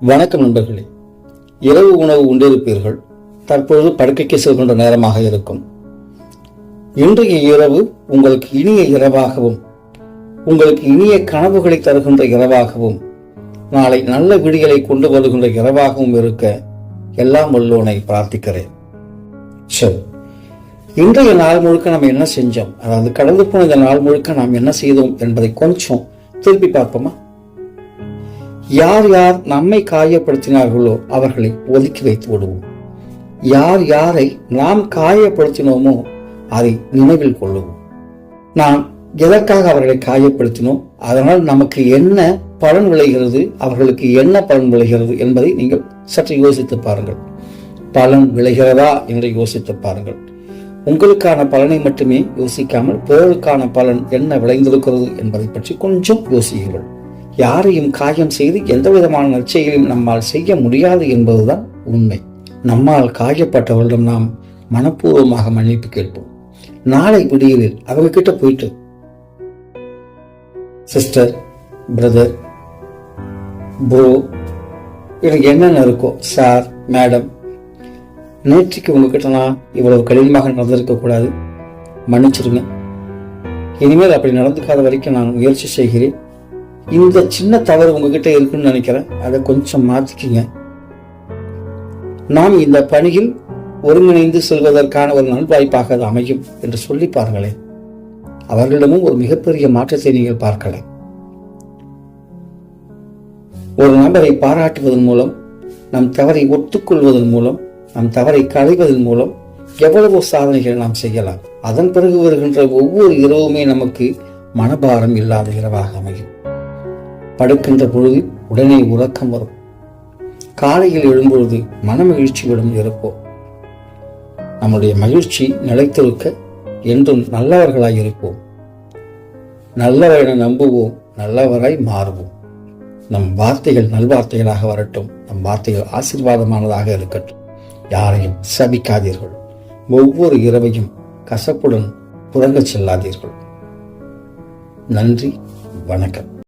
வணக்கம் நண்பர்களே. இரவு உணவு உண்டிருப்பீர்கள். தற்பொழுது படுக்கைக்கு செல்கின்ற நேரமாக இருக்கும். இன்றைய இரவு உங்களுக்கு இனிய இரவாகவும் உங்களுக்கு இனிய கனவுகளை தருகின்ற இரவாகவும் நாளை நல்ல விடிகளை கொண்டு வருகின்ற இரவாகவும் இருக்க எல்லாம் வல்லோனை பிரார்த்திக்கிறேன். சரி இன்றைய நாள் முழுக்க நம்ம என்ன செஞ்சோம்? அதாவது கடந்து போன இந்த நாள் முழுக்க நாம் என்ன செய்தோம் என்பதை கொஞ்சம் திருப்பி பார்ப்போமா? யார் யார் நம்மை காயப்படுத்தினார்களோ அவர்களை ஒதுக்கி வைத்து விடுவோம். யார் யாரை நாம் காயப்படுத்தினோமோ அதை நினைவில் கொள்ளுவோம். நாம் எதற்காக அவர்களை காயப்படுத்தினோம்? அதனால் நமக்கு என்ன பலன் விளைகிறது? அவர்களுக்கு என்ன பலன் விளைகிறது என்பதை நீங்கள் சற்று யோசித்து பாருங்கள். பலன் விளைகிறதா என்று யோசித்து பாருங்கள். உங்களுக்கான பலனை மட்டுமே யோசிக்காமல் பிறருக்கான பலன் என்ன விளைந்திருக்கிறது என்பதை பற்றி கொஞ்சம் யோசியுங்கள். யாரையும் காயம் செய்து எந்த விதமான நற்செயலையும் நம்மால் செய்ய முடியாது என்பதுதான் உண்மை. நம்மால் காயப்பட்டவர்களிடம் நாம் மனப்பூர்வமாக மன்னிப்பு கேட்போம். நாளை விடியலில் அவங்க கிட்ட போயிட்டு. சிஸ்டர் பிரதர் ப்ரோ எனக்கு என்னென்ன இருக்கோ சார் மேடம் நேற்றுக்கு உங்ககிட்ட நான் இவ்வளவு கடினமாக நடந்திருக்க கூடாது. மன்னிச்சிருங்க. இனிமேல் அப்படி நடந்துக்காத வரைக்கும் நான் முயற்சி செய்கிறேன். இந்த சின்ன தவறு உங்ககிட்ட இருக்குன்னு நினைக்கிறேன். அதை கொஞ்சம் மாத்திக்கிங்க. நாம் இந்த பணியில் ஒருங்கிணைந்து செல்வதற்கான ஒரு நல்வாய்ப்பாக அது அமையும் என்று சொல்லி பாருங்களேன். அவர்களிடமும் ஒரு மிகப்பெரிய மாற்றத்தை நீங்கள் பார்க்கலாம். ஒரு நபரை பாராட்டுவதன் மூலம் நம் தவறை ஒத்துக்கொள்வதன் மூலம் நம் தவறை களைவதன் மூலம் எவ்வளவோ சாதனைகளை நாம் செய்யலாம். அதன் பிறகு வருகின்ற ஒவ்வொரு இரவுமே நமக்கு மனபாரம் இல்லாத இரவாக அமையும். படுக்கின்ற பொழுது உடனே உறக்கம் வரும். காலையில் எழும்பொழுது மனமகிழ்ச்சியுடன் இருப்போம் நம்முடைய மகிழ்ச்சி நிலைத்திருக்க என்றும் நல்லவர்களாய் இருப்போம். நல்லவரை நம்புவோம் நல்லவராய் மாறுவோம். நம் வார்த்தைகள் நல்வார்த்தைகளாக வரட்டும் நம் வார்த்தைகள் ஆசீர்வாதமானதாக இருக்கட்டும். யாரையும் சபிக்காதீர்கள் ஒவ்வொரு இரவையும் கசப்புடன் புறங்கச் செல்லாதீர்கள். நன்றி வணக்கம்.